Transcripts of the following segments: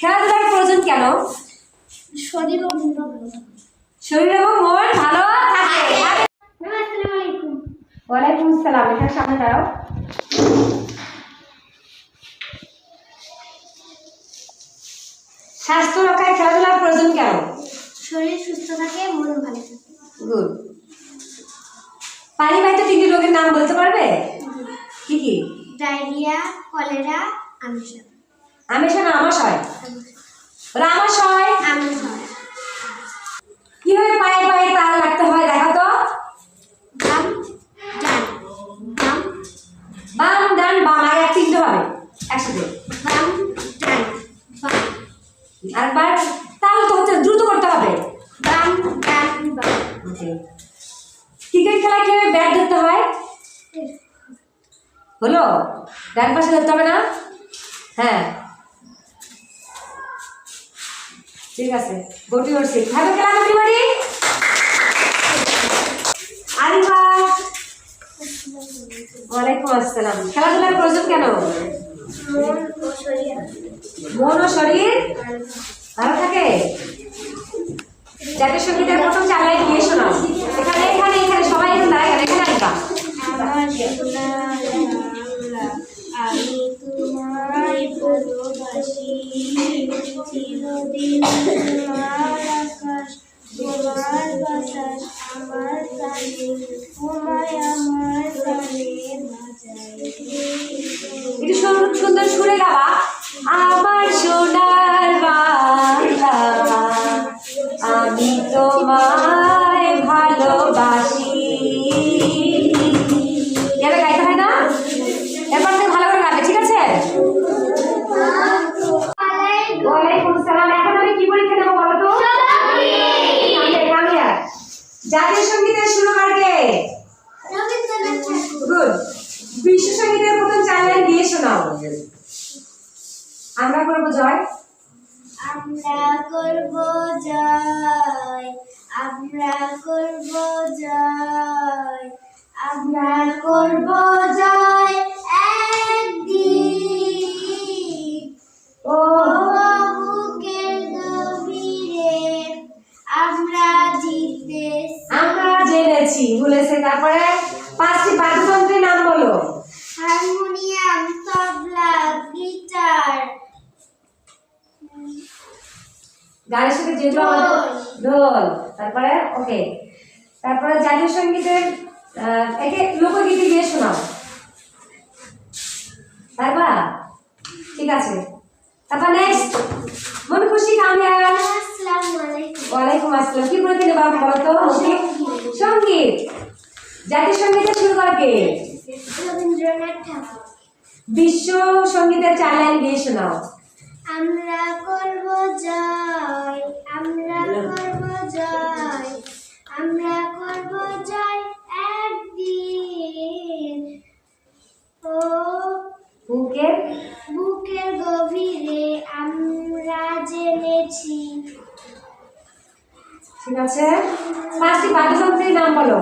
খেলাধুলার প্রয়োজন কেন? শরীর ও মন শরীর এবং মন ভালো থাকে। ওয়ালাইকুম আসসালাম এখানে সামনে দাঁড়াও। স্বাস্থ্য রক্ষায় খেলাধুলার প্রয়োজন কেন? শরীর সুস্থ থাকে মন ভালো থাকে। গুড। তিনটি রোগের নাম বলতে পারবে? কি কি? ডায়রিয়া কলেরা আমসা আমেশা না আমাশয় আমসা কীভাবে পায়ে পায়ে তাল রাখতে হয় দেখো তো? বাম ডান। বাম আর এক তিনটে হবে একসাথে। আরেকবার তাল তো হচ্ছে দ্রুত করতে হবে। ক্রিকেট খেলায় কীভাবে ব্যাট ধরতে হয়? হলো? ডান পাশে ধরতে হবে না? হ্যাঁ। ঠিক আছে এভরিবডি আরিবা ওয়ালাইকুম আসসালাম। খেলাধুলার প্রয়োজন কেন? মন ও শরীর? ভালো থাকে? জাতীয় সঙ্গীতের প্রথম চালায় গিয়ে শোনাও। এখানে এখানে সবাই এখানে এখানে আসবা আমার আমার সুন্দর সুরে গাওয়া জাতীয় সঙ্গীতের সুরকার কে? গুড বিশ্ব সঙ্গীতের প্রথম চার লাইন দিয়ে শোনাও। আমরা করব জয়। আমরা করব জয়। আমরা করব জয়। আমরা করব জয়। বলেছে তারপরে পাঁচটি বাদ্যযন্ত্রের নাম বলো। হারমোনিয়াম তবলা গিটার। গানের সাথে যেগুলো ঢোল তারপরে ওকে। তারপরে জাতীয় সঙ্গীতের একে লোকগীতি দিয়ে শোনাও। পারবা ঠিক আছে। তারপর নেক্সট মন খুশি কামিয়া আসসালামু আলাইকুম। ওয়ালাইকুম আসসালাম। কি পরীক্ষা নেবা বলো তো? ওকে। সংগীত জাতীয় সঙ্গীতের শুরু করবে রবীন্দ্রনাথ ঠাকুর বিশ্ব সঙ্গীতের চার লাইন দিয়ে শোনাও। আমরা করব জয় আমরা করব জয় আমরা করব জয় একদিন। ও বুকের বুকের গভীরে আমরা জেনেছি। ঠিক আছে? পাঁচটি বাদ্যযন্ত্রের নাম বলো।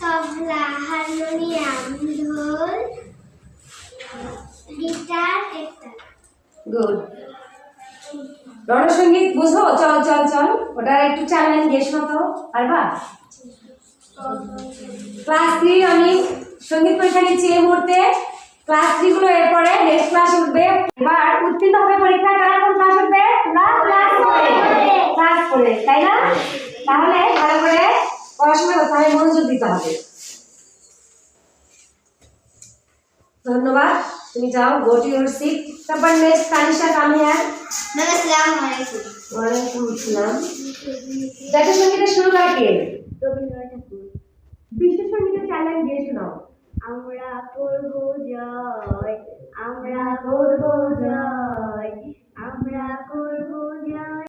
তবলা হারমোনিয়াম ঢোল গিটার একটা গুড রণসঙ্গীত বুঝো? চল চল চল। ওটা একটু চার লাইন দিয়ে শোনো তো পারবা? ক্লাস থ্রি আমি সংগীত পরীক্ষা নিচ্ছি এই মুহূর্তে। ক্লাস থ্রি গুলো এরপরে নেক্সট ক্লাস উঠবে এবার উত্তীর্ণ হবে পরীক্ষায় তারা কোন ক্লাস উঠবে না ক্লাস করে ক্লাস করে তাই না তাহলে ভালো করে পড়াশোনা করতে হবে মনোযোগ দিতে হবে। ধন্যবাদ তুমি যাও গো টু ইউর সিট তারপর নেক্সট তানিশা কামিয়া ম্যাম আসসালামু আলাইকুম ওয়ালাইকুম আসসালাম। জাতীয় সঙ্গীতের শুরু করে কে? রবীন্দ্রনাথ ঠাকুর। বিশ্ব সঙ্গীতের চ্যালেঞ্জ দিয়ে শোনাও। আমরা করব জয় আমরা করব জয়